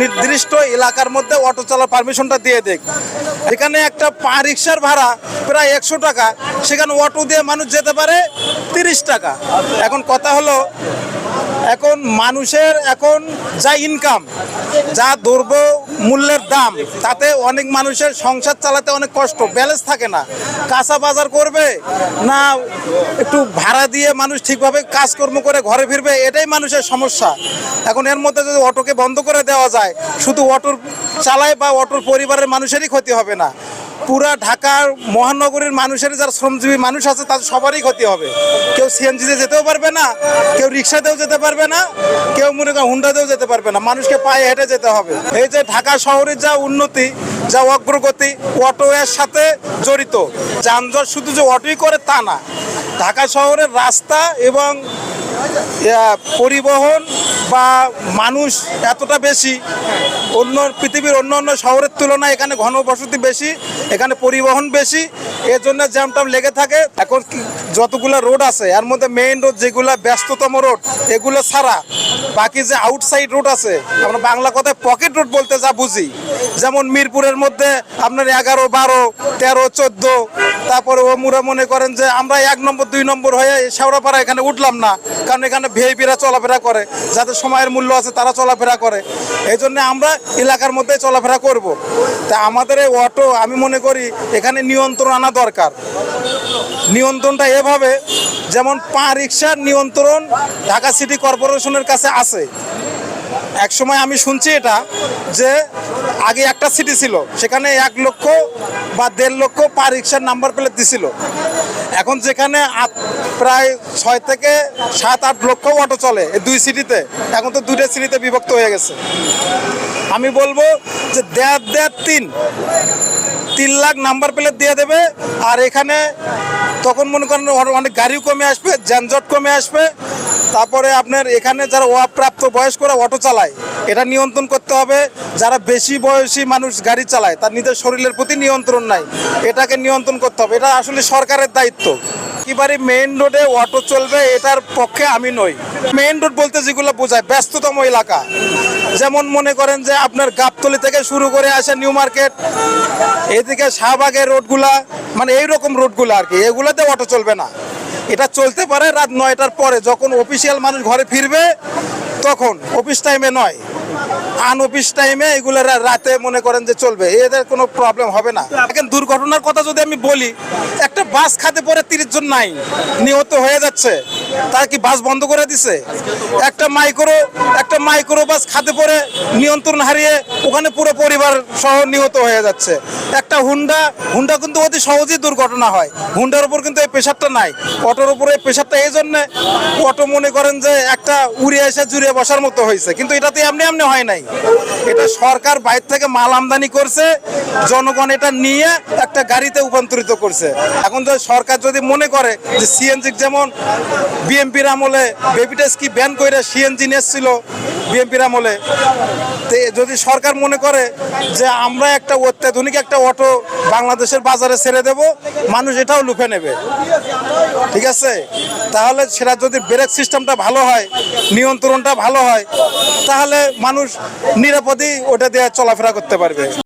নির্দিষ্ট এলাকার মধ্যে অটো চলার পারমিশনটা দিয়ে দেখ এখানে একটা পা রিক্সার ভাড়া প্রায় একশো টাকা, সেখানে অটো দিয়ে মানুষ যেতে পারে তিরিশ টাকা। এখন কথা হলো, এখন মানুষের এখন যা ইনকাম যা দ্রব্য মূল্যের দাম, তাতে অনেক মানুষের সংসার চালাতে অনেক কষ্ট ব্যালেন্স থাকে না। কাঁচা বাজার করবে না একটু ভাড়া দিয়ে মানুষ ঠিকভাবে কাজকর্ম করে ঘরে ফিরবে, এটাই মানুষের সমস্যা। এখন এর মধ্যে যদি অটোকে বন্ধ করে দেওয়া যায়, শুধু অটোর চালায় বা অটোর পরিবারের মানুষেরই ক্ষতি হবে না। পুরা ঢাকার মহানগরীর মানুষের যারা শ্রমজীবী মানুষ আছে, তাদের সবারই ক্ষতি হবে। কেউ সিএনজিতে যেতেও পারবে না, কেউ রিক্সাতেও যেতে পারবে না, কেউ মনে করেন হুন্ডাতেও যেতে পারবে না। মানুষকে পায়ে হেঁটে যেতে হবে। এই যে ঢাকা শহরের যা উন্নতি, যা অগ্রগতি অটো এর সাথে জড়িত, যানজট শুধু যে অটোই করে তা না। ঢাকা শহরের রাস্তা এবং পরিবহন বা মানুষ এতটা বেশি, অন্য পৃথিবীর অন্য অন্য শহরের তুলনায় এখানে ঘনবসতি বেশি, এখানে পরিবহন বেশি এর জন্য জ্যামটাম লেগে থাকে। এখন যতগুলো রোড আছে, এর মধ্যে মেইন রোড যেগুলো ব্যস্ততম রোড এগুলো ছাড়া বাকি যে আউটসাইড রোড আছে, আমরা বাংলা কথায় পকেট রোড বলতে যা বুঝি। যেমন মিরপুরের মধ্যে আপনার এগারো, বারো, তেরো, চোদ্দ, তারপরে ও মুরা মনে করেন যে আমরা এক নম্বর, দুই নম্বর হয়ে শেওড়াপাড়া এখানে উঠলাম না, কারণ এখানে ভিআইপিরা চলাফেরা করে, যাদের সময়ের মূল্য আছে তারা চলাফেরা করে। এই জন্য আমরা এলাকার মধ্যে চলাফেরা করব। তা আমাদের এই অটো আমি মনে করি এখানে নিয়ন্ত্রণ আনা দরকার। নিয়ন্ত্রণটা এভাবে যেমন পা রিক্সার নিয়ন্ত্রণ ঢাকা সিটি কর্পোরেশনের কাছে আছে। এক সময় আমি শুনছি এটা যে আগে একটা সিটি ছিল, সেখানে এক লক্ষ বা দেড় লক্ষ পা রিক্সার নাম্বার প্লেট দিছিল। এখন যেখানে প্রায় ছয় থেকে সাত, আট লক্ষ অটো চলে এই দুই সিটিতে, এখন তো দুইটা সিটিতে বিভক্ত হয়ে গেছে। আমি বলব যে দেড় দেড়, তিন তিন লাখ নাম্বার প্লেট দিয়ে দেবে। আর এখানে তখন মনে করেন অনেক গাড়িও কমে আসবে, যানজট কমে আসবে। তারপরে আপনার এখানে যারা অপ্রাপ্ত বয়স্করা অটো চালায়, এটা নিয়ন্ত্রণ করতে হবে। যারা বেশি বয়সী মানুষ গাড়ি চালায়, তার নিজের শরীরের প্রতি নিয়ন্ত্রণ নাই, এটাকে নিয়ন্ত্রণ করতে হবে। এটা আসলে সরকারের দায়িত্ব। একেবারে মেইন রোডে অটো চলবে, এটার পক্ষে আমি নই। মেইন রোড বলতে যেগুলো বোঝায়, ব্যস্ততম এলাকা। যেমন মনে করেন যে আপনার গাবতলি থেকে শুরু করে আসে নিউ মার্কেট এদিকে শাহবাগের রোডগুলা মানে এই রকম রোডগুলো আর কি, এগুলোতে অটো চলবে না। এটা চলতে পারে রাত নয়টার পরে, যখন অফিসিয়াল মানুষ ঘরে ফিরবে, তখন অফিস টাইমে নয়। টাইমে রাতে মনে করেন যে চলবে। এদের কোনো প্রবলেম হবে না। এখন দুর্ঘটনার কথা যদি আমি বলি, একটা বাস খাতে পরে তিরিশ জন নাই, নিহত হয়ে যাচ্ছে। তারা কি বাস বন্ধ করে দিছে? একটা মাইক্রো একটা মাইক্রো বাস খাতে পরে নিয়ন্ত্রণ হারিয়ে ওখানে পুরো পরিবার সহ নিহত হয়ে যাচ্ছে। একটা হুন্ডা হুন্ডা কিন্তু অতি সহজেই দুর্ঘটনা হয়। হুন্ডার উপর কিন্তু এই প্রেশারটা নাই। অটোর উপরে প্রেশারটা এই জন্যে অটো মনে করেন যে একটা উড়ে এসে জুড়ে বসার মতো হয়েছে। কিন্তু এটাতে এমনি এমনি হয় নাই। এটা সরকার বাইরে থেকে মাল আমদানি করছে, জনগণ এটা নিয়ে একটা গাড়িতে রূপান্তরিত করছে। এখন যদি সরকার যদি মনে করে যে সিএনজি যেমন বিএমপির আমলে বেবিটেস কি ব্যান করে সিএনজি এসেছিল বিএমপির আমলে। যদি সরকার মনে করে যে আমরা একটা অত্যাধুনিক একটা অটো বাংলাদেশের বাজারে ছেড়ে দেব, মানুষ এটাও লুফে নেবে। ঠিক আছে? তাহলে সেটা যদি ব্রেক সিস্টেমটা ভালো হয়, নিয়ন্ত্রণটা ভালো হয়, তাহলে মানুষ নিরাপদেই ওটা দিয়ে চলাফেরা করতে পারবে।